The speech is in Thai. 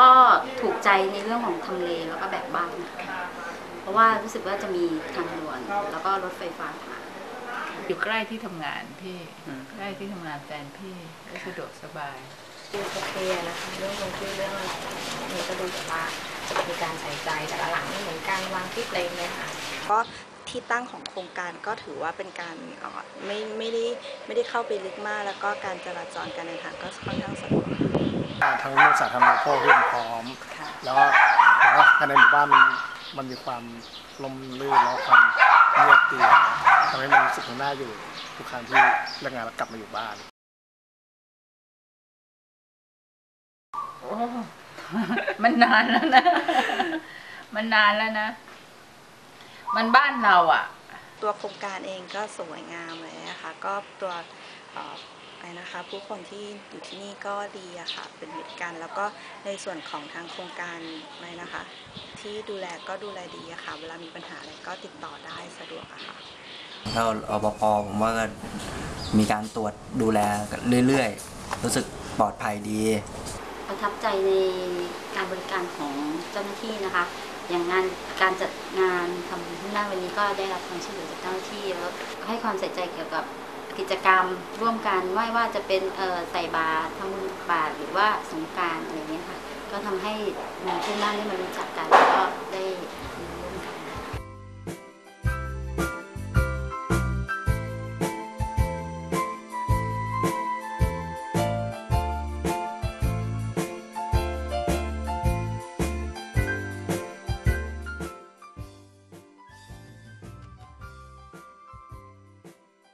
ก็ถูกใจในเรื่องของทำเลแล้วก็แบบบ้านค่ะเพราะว่ารู้สึกว่าจะมีทางด่วน แล้วก็รถไฟฟ้าผ่านอยู่ใกล้ที่ทำงานพี่อืมใกล้ที่ทำงานแฟนพี่ก็สะดวกสบายดูโอเคนะคะเรื่องลงทุนเรื่องอะไรนี่ก็ดูแบบว่าจะมีการใส่ใจแต่ละหลังไม่เหมือนกันวางที่เต็มเลยค่ะก็ที่ตั้งของโครงการก็ถือว่าเป็นการเอ่อไม่ไม่ได้ไม่ได้เข้าไปลึกมาก แล้วก็การจราจรการเดินทางก็ค่อนข้างสะดวก ทั้งเรื่องสาธารณูปโภคเรื่องพร้อมค่ะแล้วก็ผมว่าภายในหมู่บ้านมันมันมีความลมลื่นแล้วความเงียบดีนะทำให้มันรู้สึกน่าอยู่ทุกครั้งที่เลิกงานแล้วกลับมาอยู่บ้านโอ้มันนานแล้วนะ มันนานแล้วนะ มันบ้านเราอะตัวโครงการเองก็สวยงามเลยนะคะ ก็ตัวเอ่ออะ ไรนะคะ ผู้คนที่อยู่ที่นี่ก็ดีอะค่ะเป็นมิตรกัน แล้วก็ในส่วนของทางโครงการอะไรนะคะ ที่ดูแลก็ดูแลดีอะค่ะ เวลามีปัญหาอะไรก็ติดต่อได้สะดวกอะค่ะแล้วอปพผมว่าก็มีการตรวจดูแลกันเรื่อยๆ รู้สึกปลอดภัยดี ประทับใจในการบริการของเจ้าหน้าที่นะคะ อย่างงานการจัดงานทำขึ้นหน้าวันนี้ก็ได้รับความช่วยเหลือจากเจ้าหน้าที่แล้วให้ความใส่ใจเกี่ยวกับ กิจกรรมร่วมกันไม่ว่าจะเป็นใส่บาตรทำบุญบาตรหรือว่าสงการอะไรเงี้ยค่ะ ก็ทำให้หมู่เพื่อนบ้านได้มารู้จักกันแล้วก็ได้